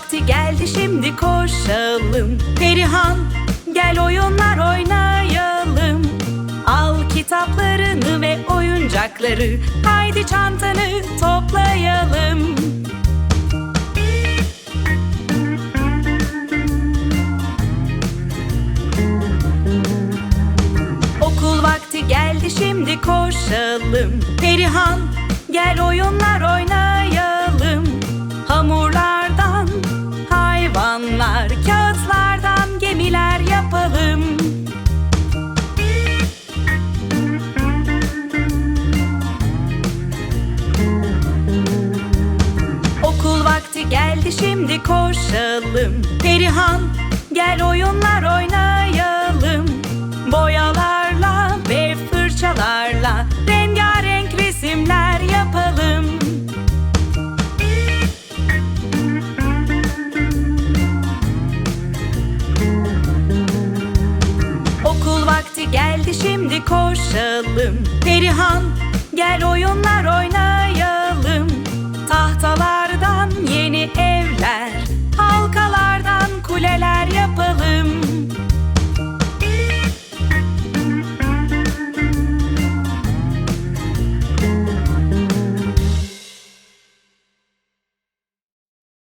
vakti geldi şimdi koşalım. Perihan gel oyunlar oynayalım. Al kitaplarını ve oyuncakları Haydi çantanı toplayalım. Okul vakti geldi şimdi koşalım. Perihan gel oyunlar oynayalım geldi şimdi koşalım. Perihan gel oyunlar oynayalım. Boyalarla ve fırçalarla Rengarenk resimler yapalım. Okul vakti geldi şimdi koşalım. Perihan